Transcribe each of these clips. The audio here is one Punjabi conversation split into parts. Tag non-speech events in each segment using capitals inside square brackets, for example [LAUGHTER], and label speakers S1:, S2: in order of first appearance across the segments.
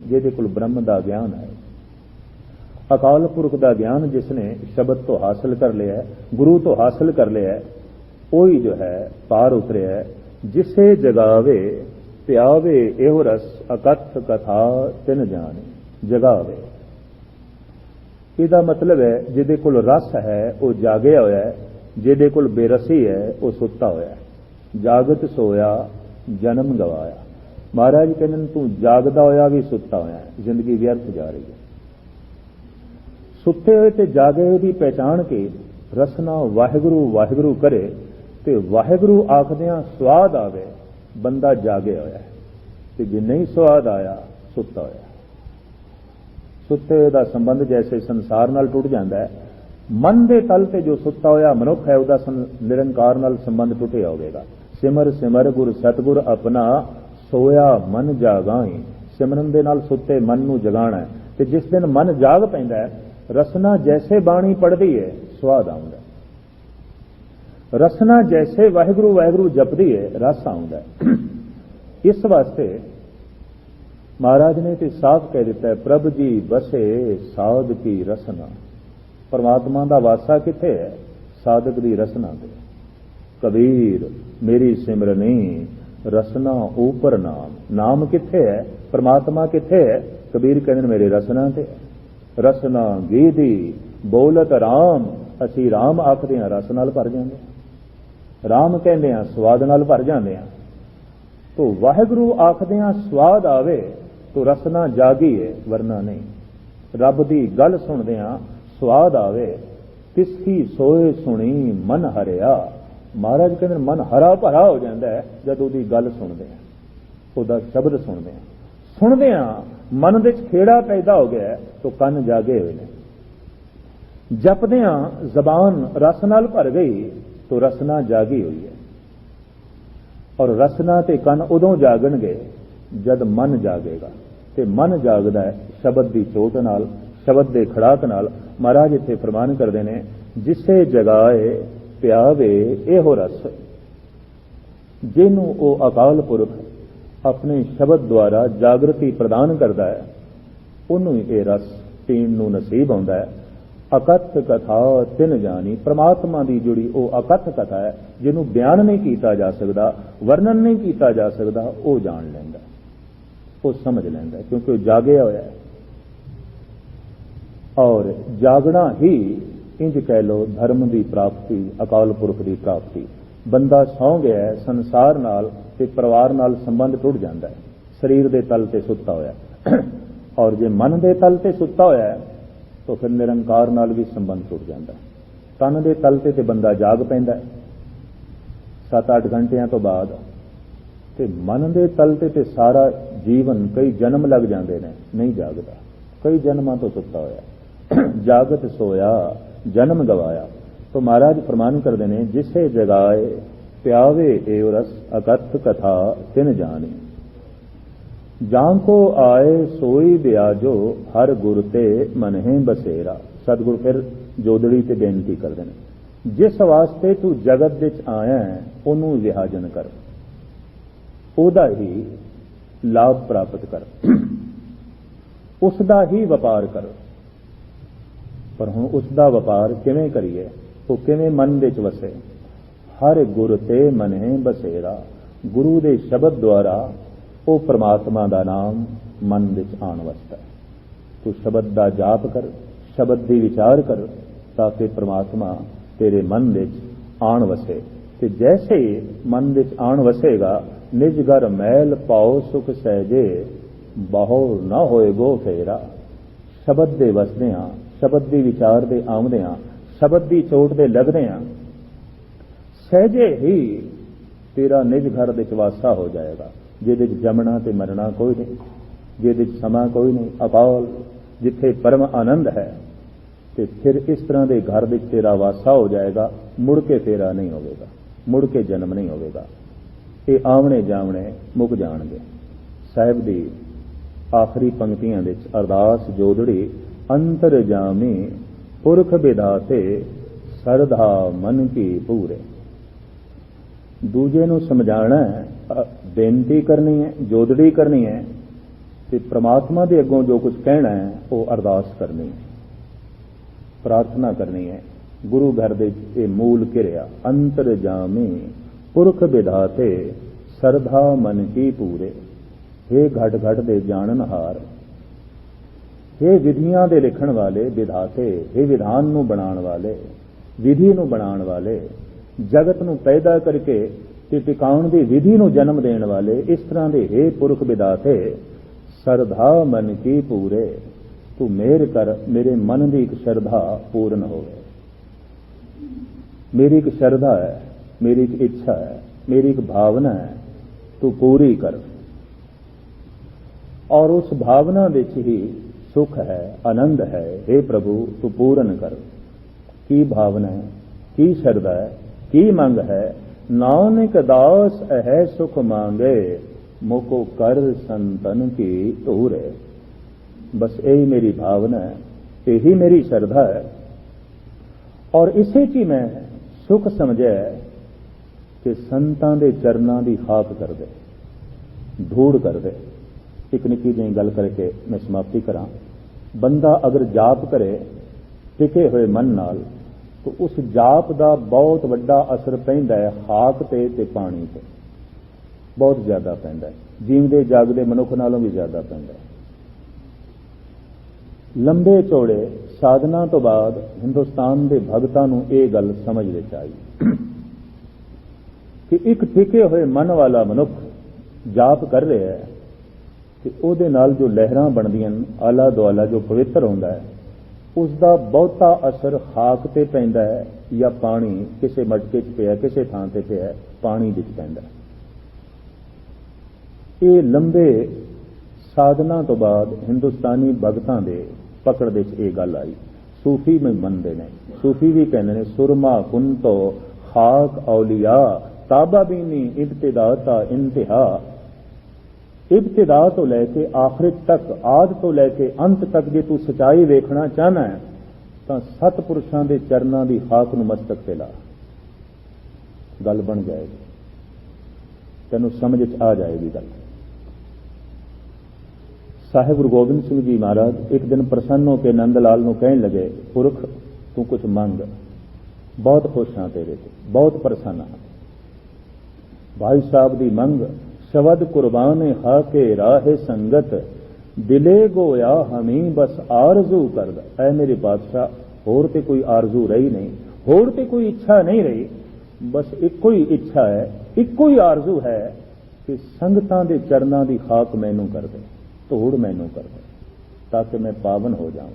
S1: ਜਿਹਦੇ ਕੋਲ ਬ੍ਰਹਮ ਦਾ ਗਿਆਨ ਹੈ। ਅਕਾਲ ਪੁਰਖ ਦਾ ਗਿਆਨ ਜਿਸ ਨੇ ਸ਼ਬਦ ਤੋਂ ਹਾਸਲ ਕਰ ਲਿਆ ਹੈ, ਗੁਰੂ ਤੋਂ ਹਾਸਲ ਕਰ ਲਿਆ ਉਹੀ ਜੋ ਹੈ ਪਾਰ ਉਤਰਿਆ ਜਿਸੇ ਜਗਾਵੇ ਪਿਆਵੇ ਇਹੋ ਰਸ ਅਕਥ ਕਥਾ ਤਿਨ ਜਾਣੇ ਜਗਾਵੇ। ਇਹਦਾ ਮਤਲਬ ਹੈ ਜਿਹਦੇ ਕੋਲ ਰਸ ਹੈ ਉਹ ਜਾਗਿਆ ਹੋਇਆ ਹੈ ਜਿਹਦੇ ਕੋਲ ਬੇਰਸੀ ਹੈ ਉਹ ਸੁੱਤਾ ਹੋਇਆ ਜਾਗਤ ਸੋਇਆ ਜਨਮ ਗਵਾਇਆ। ਮਹਾਰਾਜ ਕਹਿੰਦੇ ਨੇ, ਤੂੰ ਜਾਗਦਾ ਹੋਇਆ ਵੀ ਸੁੱਤਾ ਹੋਇਆ ਹੈ, ਜ਼ਿੰਦਗੀ ਵਿਅਰਥ ਜਾ ਰਹੀ ਹੈ। ਸੁੱਤੇ ਹੋਏ ਤੇ ਜਾਗੇ ਹੋਏ ਦੀ ਪਹਿਚਾਣ ਕੇ ਰਸਨਾ ਵਾਹਿਗੁਰੂ ਵਾਹਿਗੁਰੂ ਕਰੇ ਤੇ ਵਾਹਿਗੁਰੂ ਆਖਦਿਆਂ, ਸਵਾਦ ਆਵੇ, ਬੰਦਾ ਜਾਗਿਆ ਹੋਇਆ ਤੇ ਜੇ ਨਹੀਂ ਸਵਾਦ ਆਇਆ, ਸੁੱਤਾ ਹੋਇਆ ਸੁੱਤੇ ਹੋਏ ਦਾ ਸੰਬੰਧ ਜੈਸੇ ਸੰਸਾਰ ਨਾਲ ਟੁੱਟ ਜਾਂਦਾ ਹੈ। ਮਨ ਦੇ ਤਲ ਤੇ ਜੋ ਸੁੱਤਾ ਹੋਇਆ ਮਨੁੱਖ ਹੈ, ਉਹਦਾ ਨਿਰੰਕਾਰ ਨਾਲ ਸੰਬੰਧ ਟੁੱਟਿਆ ਹੋਵੇਗਾ। ਸਿਮਰ ਸਿਮਰ ਗੁਰ ਸਤਗੁਰ ਆਪਣਾ ਸੋਇਆ ਮਨ ਜਾਗਾਈ, ਸਿਮਰਨ ਦੇ ਨਾਲ ਸੁੱਤੇ ਮਨ ਨੂੰ ਜਗਾਣਾ ਤੇ ਜਿਸ ਦਿਨ ਮਨ ਜਾਗ ਪੈਂਦਾ ਹੈ, ਰਸਨਾ ਜੈਸੇ ਬਾਣੀ ਪੜਦੀ ਹੈ, ਸਵਾਦ ਆਉਂਦਾ ਰਸਨਾ ਜੈਸੇ ਵਾਹਿਗੁਰੂ ਵਾਹਿਗੁਰੂ ਜਪਦੀ ਹੈ, ਰਸ ਆਉਂਦਾ ਇਸ ਵਾਸਤੇ ਮਹਾਰਾਜ ਨੇ ਤੇ ਸਾਫ਼ ਕਹਿ ਦਿੱਤਾ ਪ੍ਰਭ ਜੀ ਬਸੇ ਸਾਧ ਕੀ ਰਸਨਾ। ਪਰਮਾਤਮਾ ਦਾ ਵਾਸਾ ਕਿੱਥੇ ਹੈ? ਸਾਧਕ ਦੀ ਰਸਨਾ ਤੇ। ਕਬੀਰ, ਮੇਰੀ ਸਿਮਰਨੀ ਰਸਨਾ ਉਪਰ ਨਾਮ। ਨਾਮ ਕਿੱਥੇ ਹੈ? ਪਰਮਾਤਮਾ ਕਿੱਥੇ ਹੈ? ਕਬੀਰ ਕਹਿੰਦੇ ਨੇ ਮੇਰੇ ਰਸਨਾ ਤੇ ਹੈ। ਰਸਨਾ ਗੀਦੀ, ਬੋਲਤ RAM ਅਸੀਂ RAM ਆਖਦੇ ਹਾਂ, ਰਸ ਨਾਲ ਭਰ ਜਾਂਦੇ ਹਾਂ। RAM ਕਹਿੰਦੇ ਹਾਂ, ਸਵਾਦ ਨਾਲ ਭਰ ਜਾਂਦੇ ਹਾਂ। ਤੋ ਵਾਹਿਗੁਰੂ ਆਖਦੇ ਆ ਸਵਾਦ ਆਵੇ, ਤੋ ਰਸਨਾ ਜਾਗੀ ਹੈ ਵਰਨਾ ਨਹੀਂ। ਰੱਬ ਦੀ ਗੱਲ ਸੁਣਦੇ ਆ ਸਵਾਦ ਆਵੇ। ਤਿਸ ਹੀ ਸੋਏ ਸੁਣੀ ਮਨ ਹਰਿਆ। ਮਹਾਰਾਜ ਕਹਿੰਦੇ ਨੇ ਮਨ ਹਰਾ ਭਰਾ ਹੋ ਜਾਂਦਾ ਹੈ ਜਦ ਉਹਦੀ ਗੱਲ ਸੁਣਦੇ ਆ ਉਹਦਾ ਸ਼ਬਦ ਸੁਣਦੇ ਆ। ਸੁਣਦੇ ਆ ਮਨ ਦੇ ਵਿੱਚ ਖੇੜਾ ਪੈਦਾ ਹੋ ਗਿਆ ਹੈ, ਤੋ ਕੰਨ ਜਾਗੇ ਹੋਏ ਨੇ। ਜਪਦੇ ਆ ਜ਼ਬਾਨ ਰਸ ਨਾਲ ਭਰ ਗਈ ਤੋ ਰਸਨਾ ਜਾਗੀ ਹੋਈ ਹੈ। ਔਰ ਰਸਨਾ ਤੇ ਕੰਨ ਉਦੋਂ ਜਾਗਣਗੇ ਜਦ ਮਨ ਜਾਗੇਗਾ। ਤੇ ਮਨ ਜਾਗਦਾ ਹੈ ਸ਼ਬਦ ਦੀ ਚੋਟ ਨਾਲ ਸ਼ਬਦ ਦੇ ਖੜਾਕ ਨਾਲ। ਮਹਾਰਾਜ ਇੱਥੇ ਫਰਮਾਨ ਕਰਦੇ ਨੇ ਜਿਸੇ ਜਗਾਏ ਪਿਆਵੇ, ਇਹੋ ਰਸ ਜਿਹਨੂੰ ਉਹ ਅਕਾਲ ਪੁਰਖ ਆਪਣੇ ਸ਼ਬਦ ਦੁਆਰਾ ਜਾਗਰਤੀ ਪ੍ਰਦਾਨ ਕਰਦਾ ਹੈ, ਉਹਨੂੰ ਇਹ ਰਸ ਪੀਣ ਨੂੰ ਨਸੀਬ ਆਉਂਦਾ ਹੈ। ਅਕਥ ਕਥਾ ਤਿਨ ਜਾਣੀ, ਪ੍ਰਮਾਤਮਾ ਦੀ ਜੁੜੀ ਉਹ ਅਕਥ ਕਥਾ ਹੈ, ਜਿਹਨੂੰ ਬਿਆਨ ਨਹੀਂ ਕੀਤਾ ਜਾ ਸਕਦਾ, ਵਰਣਨ ਨਹੀਂ ਕੀਤਾ ਜਾ ਸਕਦਾ, ਉਹ ਜਾਣ ਲੈਂਦਾ ਉਹ ਸਮਝ ਲੈਂਦਾ ਕਿਉਂਕਿ ਉਹ ਜਾਗਿਆ ਹੋਇਆ ਹੈ। ਔਰ ਜਾਗਣਾ ਹੀ ਇੰਜ ਕਹਿ ਲੋ ਧਰਮ ਦੀ ਪ੍ਰਾਪਤੀ, ਅਕਾਲ ਪੁਰਖ ਦੀ ਪ੍ਰਾਪਤੀ। ਬੰਦਾ ਸੌਂ ਗਿਆ ਸੰਸਾਰ ਨਾਲ ਤੇ ਪਰਿਵਾਰ ਨਾਲ ਸੰਬੰਧ ਟੁੱਟ ਜਾਂਦਾ ਹੈ। ਸਰੀਰ ਦੇ ਤਲ ਤੇ ਸੁੱਤਾ ਹੋਇਆ [CLEARS THROAT] ਔਰ ਜੇ ਮਨ ਦੇ ਤਲ ਤੇ ਸੁੱਤਾ ਹੋਇਆ ਹੈ, ਤਾਂ ਫਿਰ ਨਿਰੰਕਾਰ ਨਾਲ ਵੀ ਸੰਬੰਧ ਟੁੱਟ ਜਾਂਦਾ ਤਨ ਦੇ ਤਲ ਤੇ ਤੇ ਬੰਦਾ ਜਾਗ ਪੈਂਦਾ ਹੈ। 7-8 ਘੰਟਿਆਂ ਤੋਂ ਬਾਅਦ ਤੇ ਮਨ ਦੇ ਤਲ ਤੇ ਤੇ ਸਾਰਾ ਜੀਵਨ ਕਈ ਜਨਮ ਲੱਗ ਜਾਂਦੇ ਨੇ, ਨਹੀਂ ਜਾਗਦਾ। ਕਈ ਜਨਮਾਂ ਤੋਂ ਸੁੱਤਾ ਹੋਇਆ [CLEARS THROAT] ਜਾਗਤ ਸੋਇਆ। ਜਨਮ ਗਵਾਇਆ तो महाराज फरमान करते ने जिसे जगाए प्यावे एव रस अकथ कथा तिन जाने ਜਾਂ ਕੋ ਆਏ ਸੋਈ ਬਿਆਜੋ ਹਰ ਗੁਰ ਤੇ ਮਨਹਿ ਬਸੇਰਾ ਸਤਿਗੁਰ ਫਿਰ ਜੋਦੜੀ ਤੇ ਬੇਨਤੀ ਕਰਦੇ ਨੇ ਜਿਸ ਵਾਸਤੇ ਤੂੰ ਜਗਤ ਵਿੱਚ ਆਇਆ ਹੈ ਉਹਨੂੰ ਵਿਹਾਜਨ ਕਰ ਉਹਦਾ ਹੀ ਲਾਭ ਪ੍ਰਾਪਤ ਕਰ [CLEARS THROAT] ਉਸ ਦਾ ਹੀ ਵਪਾਰ ਕਰ ਪਰ ਹੁਣ ਉਸ ਦਾ ਵਪਾਰ ਕਿਵੇਂ ਕਰੀਏ? ਉਹ ਕਿਵੇਂ ਮਨ ਵਿੱਚ ਵਸੇ? ਹਰ ਗੁਰ ਤੇ ਮਨੇ ਬਸੇਰਾ। ਗੁਰੂ ਦੇ ਸ਼ਬਦ ਦੁਆਰਾ ਉਹ ਪ੍ਰਮਾਤਮਾ ਦਾ ਨਾਮ ਮਨ ਵਿੱਚ ਆਣ ਵਸਦਾ ਤੂੰ ਸ਼ਬਦ ਦਾ ਜਾਪ ਕਰ, ਸ਼ਬਦ ਦੀ ਵਿਚਾਰ ਕਰ, ਤਾਂ ਕਿ ਪ੍ਰਮਾਤਮਾ ਤੇਰੇ ਮਨ ਵਿੱਚ ਆਣ ਵਸੇ। ਤੇ ਜੈਸੇ ਮਨ ਵਿੱਚ ਆਣ ਵਸੇਗਾ, ਨਿਜ ਘਰ ਮੈਲ ਪਾਉ ਸੁਖ ਸਹਿਜੇ, ਬਹੁ ਨਾ ਹੋਏਗੋ ਫੇਰਾ। ਸ਼ਬਦ ਦੇ ਵਸਦਿਆਂ ਸ਼ਬਦ ਦੀ ਵਿਚਾਰ ਦੇ ਆਉਂਦਿਆਂ ਸ਼ਬਦ ਦੀ ਚੋਟ ਦੇ ਲੱਗਦਿਆਂ ਸਹਿਜੇ ਹੀ ਤੇਰਾ ਨਿਜ ਘਰ ਵਿੱਚ ਵਾਸਾ ਹੋ ਜਾਏਗਾ। ਜਿਹਦੇ ਵਿੱਚ ਜਮਣਾ ਤੇ ਮਰਨਾ ਕੋਈ ਨਹੀਂ, ਜਿਹਦੇ ਵਿੱਚ ਸਮਾਂ ਕੋਈ ਨਹੀਂ ਅਕਾਲ ਜਿੱਥੇ ਪਰਮ ਆਨੰਦ ਹੈ, ਤੇ ਫਿਰ ਇਸ ਤਰ੍ਹਾਂ ਦੇ ਘਰ ਵਿੱਚ ਤੇਰਾ ਵਾਸਾ ਹੋ ਜਾਏਗਾ, ਮੁੜ ਕੇ ਤੇਰਾ ਨਹੀਂ ਹੋਵੇਗਾ, ਮੁੜ ਕੇ ਜਨਮ ਨਹੀਂ ਹੋਵੇਗਾ। ਇਹ ਆਵਣੇ ਜਾਵਣੇ ਮੁੱਕ ਜਾਣਗੇ। ਸਾਹਿਬ ਦੀ ਆਖਰੀ ਪੰਕਤੀਆਂ ਵਿੱਚ ਅਰਦਾਸ ਜੋਦੜੀ ਅੰਤਰ ਜਾਮੀ ਪੁਰਖ ਵਿਦਾਤੇ ਸਰਧਾ ਮਨ ਕੀ ਪੂਰੇ। ਦੂਜੇ ਨੂੰ ਸਮਝਾਣਾ ਬੇਨਤੀ ਕਰਨੀ ਹੈ ਜੋਦੜੀ ਕਰਨੀ ਹੈ ਤੇ ਪ੍ਰਮਾਤਮਾ ਦੇ ਅੱਗੋਂ ਜੋ ਕੁਝ ਕਹਿਣਾ ਹੈ, ਉਹ ਅਰਦਾਸ ਕਰਨੀ ਹੈ। ਪ੍ਰਾਰਥਨਾ ਕਰਨੀ ਹੈ, ਗੁਰੂ ਘਰ ਦੇ ਇਹ ਮੂਲ ਕਿਰਿਆ ਅੰਤਰ ਜਾਮੇ ਪੁਰਖ ਵਿਧਾਤੇ ਸਰਧਾ ਮਨ ਕੀ ਪੂਰੇ। हे ਘਟ ਘਟ ਦੇ ਜਾਣਨਹਾਰ हे ਵਿਧੀਆਂ ਦੇ ਲਿਖਣ ਵਾਲੇ ਵਿਧਾਤੇ हे ਵਿਧਾਨ ਨੂੰ ਬਣਾਉਣ ਵਾਲੇ ਵਿਧੀ ਨੂੰ ਬਣਾਉਣ ਵਾਲੇ ਜਗਤ ਨੂੰ ਪੈਦਾ ਕਰਕੇ ਤੇ ਟਿਕਾਉਣ ਦੀ ਵਿਧੀ ਨੂੰ ਜਨਮ ਦੇਣ ਵਾਲੇ ਇਸ ਤਰ੍ਹਾਂ ਦੇ हे ਪੁਰਖ ਵਿਧਾਤੇ ਸਰਧਾ ਮਨ ਕੀ ਪੂਰੇ ਤੂੰ ਮੇਰ ਕਰ ਮੇਰੇ ਮਨ ਦੀ ਇੱਕ ਸ਼ਰਧਾ ਪੂਰਨ ਹੋਵੇ ਮੇਰੀ ਇੱਕ ਸ਼ਰਧਾ ਹੈ ਮੇਰੀ ਇੱਕ ਇੱਛਾ ਹੈ ਮੇਰੀ ਇੱਕ ਭਾਵਨਾ ਹੈ ਤੂੰ ਪੂਰੀ ਕਰ ਔਰ ਉਸ ਭਾਵਨਾ ਵਿੱਚ ਹੀ ਸੁਖ ਹੈ, ਆਨੰਦ ਹੈ हे ਪ੍ਰਭੂ, ਤੂੰ ਪੂਰਨ ਕਰ। ਕੀ ਭਾਵਨਾ ਹੈ, ਕੀ ਸ਼ਰਧਾ ਹੈ, ਕੀ ਮੰਗ ਹੈ? ਨਾਨਕ ਦਾਸ ਹੈ ਸੁਖ ਮੰਗੇ ਮੋਕੋ ਕਰ ਸੰਤਨ ਕੀ ਧੂਰੇ। ਬਸ ਇਹੀ ਮੇਰੀ ਭਾਵਨਾ ਹੈ, ਇਹੀ ਮੇਰੀ ਸ਼ਰਧਾ ਹੈ। ਔਰ ਇਸੇ 'ਚ ਹੀ ਮੈਂ ਸੁਖ ਸਮਝਿਆ ਕਿ ਸੰਤਾਂ ਦੇ ਚਰਨਾਂ ਦੀ ਹਾਕ ਕਰਦੇ, ਧੂੜ ਕਰਦੇ। ਇੱਕ ਨਿੱਕੀ ਜਿਹੀ ਗੱਲ ਕਰਕੇ ਮੈਂ ਸਮਾਪਤੀ ਕਰਾਂ। ਬੰਦਾ ਅਗਰ ਜਾਪ ਕਰੇ, ਟਿਕੇ ਹੋਏ ਮਨ ਨਾਲ, ਤਾਂ ਉਸ ਜਾਪ ਦਾ ਬਹੁਤ ਵੱਡਾ ਅਸਰ ਪੈਂਦਾ ਹੈ ਹਾਕ ਤੇ ਤੇ ਪਾਣੀ ਤੇ। ਬਹੁਤ ਜ਼ਿਆਦਾ ਪੈਂਦਾ ਹੈ। ਜੀਵਦੇ ਜਾਗਦੇ ਮਨੁੱਖ ਨਾਲੋਂ ਵੀ ਜ਼ਿਆਦਾ ਪੈਂਦਾ ਹੈ। ਲੰਬੇ ਚੌੜੇ ਸਾਧਨਾ ਤੋਂ ਬਾਅਦ ਹਿੰਦੁਸਤਾਨ ਦੇ ਭਗਤਾਂ ਨੂੰ ਇਹ ਗੱਲ ਸਮਝ ਵਿੱਚ ਆਈ ਕਿ ਇੱਕ ਟਿਕੇ ਹੋਏ ਮਨ ਵਾਲਾ ਮਨੁੱਖ ਜਾਪ ਕਰ ਰਿਹਾ ਹੈ ਤੇ ਉਹਦੇ ਨਾਲ ਜੋ ਲਹਿਰਾਂ ਬਣਦੀਆਂ ਆਲਾ ਦੁਆਲਾ ਜੋ ਪਵਿੱਤਰ ਹੁੰਦਾ ਹੈ ਉਸ ਦਾ ਬਹੁਤਾ ਅਸਰ ਖਾਕ ਤੇ ਪੈਂਦਾ ਹੈ ਜਾਂ ਪਾਣੀ ਕਿਸੇ ਮਟਕੇ 'ਚ ਪਿਆ, ਕਿਸੇ ਥਾਂ ਤੇ ਪਿਆ, ਪਾਣੀ ਵਿੱਚ ਪੈਂਦਾ ਇਹ ਲੰਬੇ ਸਾਧਨਾ ਤੋਂ ਬਾਅਦ ਹਿੰਦੁਸਤਾਨੀ ਭਗਤਾਂ ਦੇ ਪਕੜ ਦੇ 'ਚ ਇਹ ਗੱਲ ਆਈ। ਸੂਫੀ ਮੈਂ ਮੰਨਦੇ ਨੇ, ਸੂਫੀ ਵੀ ਕਹਿੰਦੇ ਨੇ, ਸੁਰਮਾ ਕੁੰਤੋ ਖਾਕ ਔਲੀਆ, ਤਾਬਾ ਬੀਨੀ, ਇਬਤਦਾ ਤਾ ਇੰਤਹਾ। ਇਬਤਦਾ ਤੋਂ ਲੈ ਕੇ ਆਖਿਰ ਤੱਕ, ਆਦ ਤੋਂ ਲੈ ਕੇ ਅੰਤ ਤੱਕ ਜੇ ਤੂੰ ਸਚਾਈ ਵੇਖਣਾ ਚਾਹਨਾ ਹੈ, ਤਾਂ ਸਤਪੁਰਸ਼ਾਂ ਦੇ ਚਰਨਾਂ ਦੀ ਖਾਕ ਨੂੰ ਮਸਤਕ ਤੇ ਲਾ। ਗੱਲ ਬਣ ਜਾਏਗੀ। ਤੈਨੂੰ ਸਮਝ ਚ ਆ ਜਾਏਗੀ ਗੱਲ। ਸਾਹਿਬ ਗੁਰੂ ਗੋਬਿੰਦ ਸਿੰਘ ਜੀ ਮਹਾਰਾਜ ਇੱਕ ਦਿਨ ਪ੍ਰਸੰਨ ਹੋ ਕੇ ਨੰਦ ਲਾਲ ਨੂੰ ਕਹਿਣ ਲੱਗੇ, ਪੁਰਖ, ਤੂੰ ਕੁਝ ਮੰਗ। ਬਹੁਤ ਖੁਸ਼ ਹਾਂ ਤੇਰੇ ਤੇ, ਬਹੁਤ ਪ੍ਰਸੰਨ ਹਾਂ। ਭਾਈ ਸਾਹਿਬ ਦੀ ਮੰਗ ਸ਼ਬਦ ਕੁਰਬਾਨ ਹਾ ਕੇ ਰਾਹ ਸੰਗਤ, ਦਿਲੇ ਗੋਇਆ ਹਮੀ ਬਸ ਆਰਜ਼ੂ ਕਰਦਾ। ਐ ਮੇਰੇ ਬਾਦਸ਼ਾਹ, ਹੋਰ ਤੇ ਕੋਈ ਆਰਜ਼ੂ ਰਹੀ ਨਹੀਂ, ਹੋਰ ਤੇ ਕੋਈ ਇੱਛਾ ਨਹੀਂ ਰਹੀ। ਬਸ ਇੱਕੋ ਹੀ ਇੱਛਾ ਹੈ, ਇੱਕੋ ਹੀ ਆਰਜ਼ੂ ਹੈ ਕਿ ਸੰਗਤਾਂ ਦੇ ਚਰਨਾਂ ਦੀ ਖਾਕ ਮੈਨੂੰ ਕਰ ਦੇ, ਧੂੜ ਮੈਨੂੰ ਕਰ ਦੇ, ਤਾਂ ਕਿ ਮੈਂ ਪਾਵਨ ਹੋ ਜਾਵਾਂ,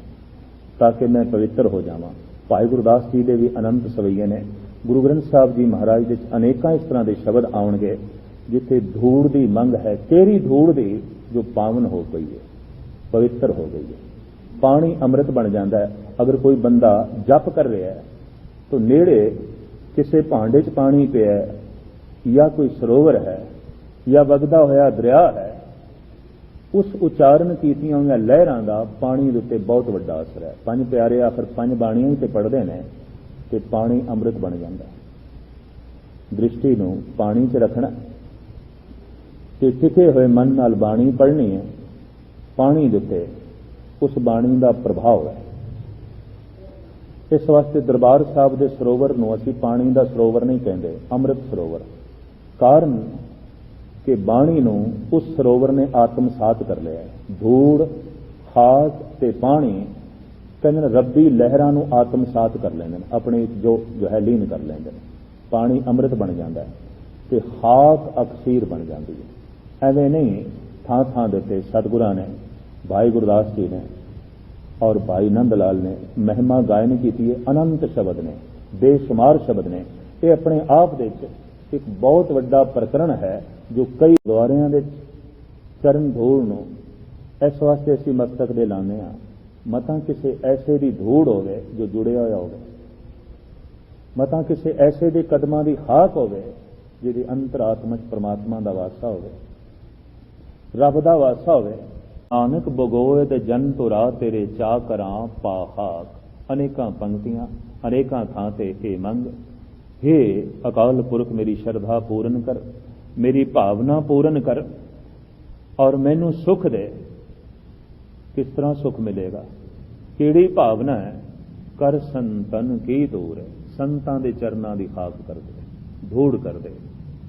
S1: ਤਾਂ ਕਿ ਮੈਂ ਪਵਿੱਤਰ ਹੋ ਜਾਵਾਂ। ਭਾਈ ਗੁਰਦਾਸ ਜੀ ਦੇ ਵੀ ਅਨੰਤ ਸਵਈਏ ਨੇ। ਗੁਰੂ ਗ੍ਰੰਥ ਸਾਹਿਬ ਜੀ ਮਹਾਰਾਜ ਦੇ ਅਨੇਕਾਂ ਇਸ ਤਰ੍ਹਾਂ ਦੇ ਸ਼ਬਦ ਆਉਣਗੇ। ਜਿੱਥੇ ਧੂੜ ਦੀ ਮੰਗ ਹੈ ਤੇਰੀ ਧੂੜ ਦੀ ਜੋ ਪਾਵਨ ਹੋ ਗਈ ਹੈ, ਪਵਿੱਤਰ ਹੋ ਗਈ ਹੈ। ਪਾਣੀ ਅੰਮ੍ਰਿਤ ਬਣ ਜਾਂਦਾ ਹੈ। ਅਗਰ ਕੋਈ ਬੰਦਾ ਜਪ ਕਰ ਰਿਹਾ ਹੈ, ਤਾਂ ਨੇੜੇ ਕਿਸੇ ਭਾਂਡੇ 'ਚ ਪਾਣੀ ਪਿਆ ਹੈ, ਜਾਂ ਕੋਈ ਸਰੋਵਰ ਹੈ, ਜਾਂ ਵਗਦਾ ਹੋਇਆ ਦਰਿਆ ਹੈ, ਉਸ ਉਚਾਰਨ ਕੀਤੀਆਂ ਹੋਈਆਂ ਲਹਿਰਾਂ ਦਾ ਪਾਣੀ ਦੇ ਉੱਤੇ ਬਹੁਤ ਵੱਡਾ ਅਸਰ ਹੈ। ਪੰਜ ਪਿਆਰੇ ਆਖਰ ਪੰਜ ਬਾਣੀਆਂ ਹੀ ਤੇ ਪੜਦੇ ਨੇ ਤੇ ਪਾਣੀ ਅੰਮ੍ਰਿਤ ਬਣ ਜਾਂਦਾ ਦ੍ਰਿਸ਼ਟੀ ਨੂੰ ਪਾਣੀ 'ਚ ਰੱਖਣਾ ਕਿ ਟਿਕੇ ਹੋਏ ਮਨ ਨਾਲ ਬਾਣੀ ਪੜ੍ਹਨੀ ਹੈ, ਪਾਣੀ ਦੇ ਉਸ ਬਾਣੀ ਦਾ ਪ੍ਰਭਾਵ ਹੈ। ਇਸ ਵਾਸਤੇ ਦਰਬਾਰ ਸਾਹਿਬ ਦੇ ਸਰੋਵਰ ਨੂੰ ਅਸੀਂ ਪਾਣੀ ਦਾ ਸਰੋਵਰ ਨਹੀਂ ਕਹਿੰਦੇ, ਅੰਮ੍ਰਿਤ ਸਰੋਵਰ। ਕਾਰਨ ਕਿ ਬਾਣੀ ਨੂੰ ਉਸ ਸਰੋਵਰ ਨੇ ਆਤਮਸਾਤ ਕਰ ਲਿਆ ਹੈ। ਧੂੜ ਖਾਕ ਤੇ ਪਾਣੀ ਕਹਿੰਦੇ ਨੇ, ਰੱਬੀ ਲਹਿਰਾਂ ਨੂੰ ਆਤਮਸਾਤ ਕਰ ਲੈਂਦੇ ਨੇ, ਆਪਣੇ ਜੋ ਜੋ ਹੈ ਲੀਨ ਕਰ ਲੈਂਦੇ ਨੇ। ਪਾਣੀ ਅੰਮ੍ਰਿਤ ਬਣ ਜਾਂਦਾ ਹੈ ਤੇ ਖਾਕ ਅਕਸੀਰ ਬਣ ਜਾਂਦੀ ਹੈ। ਐਵੇਂ ਨਹੀਂ, ਥਾਂ ਥਾਂ ਦੇ ਉੱਤੇ ਸਤਿਗੁਰਾਂ ਨੇ, ਭਾਈ ਗੁਰਦਾਸ ਜੀ ਨੇ ਔਰ ਭਾਈ ਨੰਦ ਲਾਲ ਨੇ ਮਹਿਮਾ ਗਾਇਨ ਕੀਤੀ ਹੈ, ਅਨੰਤ ਸ਼ਬਦ ਨੇ, ਬੇਸ਼ੁਮਾਰ ਸ਼ਬਦ ਨੇ। ਇਹ ਆਪਣੇ ਆਪ ਦੇ ਵਿੱਚ ਇੱਕ ਬਹੁਤ ਵੱਡਾ ਪ੍ਰਕਰਣ ਹੈ, ਜੋ ਕਈ ਦੁਆਰਿਆਂ ਦੇ ਚਰਨ ਧੂੜ ਨੂੰ ਇਸ ਵਾਸਤੇ ਅਸੀਂ ਮਸਤਕ ਦੇ ਲਾਉਂਦੇ ਆ ਮਤਾਂ ਕਿਸੇ ਐਸੇ ਦੀ ਧੂੜ ਹੋਵੇ ਜੋ ਜੁੜਿਆ ਹੋਇਆ ਹੋਵੇ। ਮਤਾਂ ਕਿਸੇ ਐਸੇ ਦੇ ਕਦਮਾਂ ਦੀ ਹਾਕ ਹੋਵੇ, ਜਿਹਦੀ ਅੰਤਰਾਤਮਾ ਚ ਪ੍ਰਮਾਤਮਾ ਦਾ ਵਾਸਾ ਹੋਵੇ। ਰੱਬ ਦਾ ਵਾਸਾ ਹੋਵੇ। ਨਾਨਕ ਬਗੋਏ ਤੇ ਜਨ ਤੁਰਾ ਤੇਰੇ ਚਾ ਕਰਾਂ ਪਾਹਾਕ ਅਨੇਕਾਂ ਪੰਕਤੀਆਂ, ਅਨੇਕਾਂ ਥਾਂ ਤੇ ਇਹ ਮੰਗ। हे ਅਕਾਲ ਪੁਰਖ, ਮੇਰੀ ਸ਼ਰਧਾ ਪੂਰਨ ਕਰ। ਮੇਰੀ ਭਾਵਨਾ ਪੂਰਨ ਕਰ। ਔਰ ਮੈਨੂੰ ਸੁਖ ਦੇ। ਕਿਸ ਤਰ੍ਹਾਂ ਸੁਖ ਮਿਲੇਗਾ? ਕਿਹੜੀ ਭਾਵਨਾ ਹੈ? ਕਰ ਸੰਤਨ ਕੀ ਦੂਰ ਹੈ? ਸੰਤਾਂ ਦੇ ਚਰਨਾਂ ਦੀ ਖਾਕ ਕਰਦੇ, ਧੂੜ ਕਰਦੇ।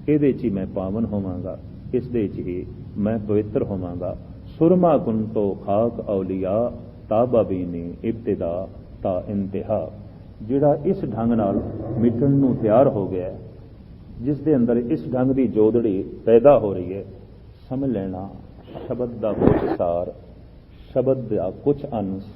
S1: ਇਹਦੇ 'ਚ ਹੀ ਮੈਂ ਪਾਵਨ ਹੋਵਾਂਗਾ? ਇਸ ਦੇ 'ਚ ਹੀ ਮੈਂ ਪਵਿੱਤਰ ਹੋਵਾਂਗਾ। ਸੁਰਮਾ ਕੁੰਤੋ ਖਾਕ ਔਲੀਆ ਤਾਬਾ ਇਬਤਦਾ, ਤਾ ਇੰਤਹਾ। ਜਿਹੜਾ ਇਸ ਢੰਗ ਨਾਲ ਮਿਟਣ ਨੂੰ ਤਿਆਰ ਹੋ ਗਿਆ ਜਿਸ ਦੇ ਅੰਦਰ ਇਸ ਢੰਗ ਦੀ ਜੋਦੜੀ ਪੈਦਾ ਹੋ ਰਹੀ ਹੈ, ਸਮਝ ਲੈਣਾ ਸ਼ਬਦ ਦਾ ਕੁਝ ਸਾਰ, ਸ਼ਬਦ ਦਾ ਕੁਝ ਅੰਸ਼।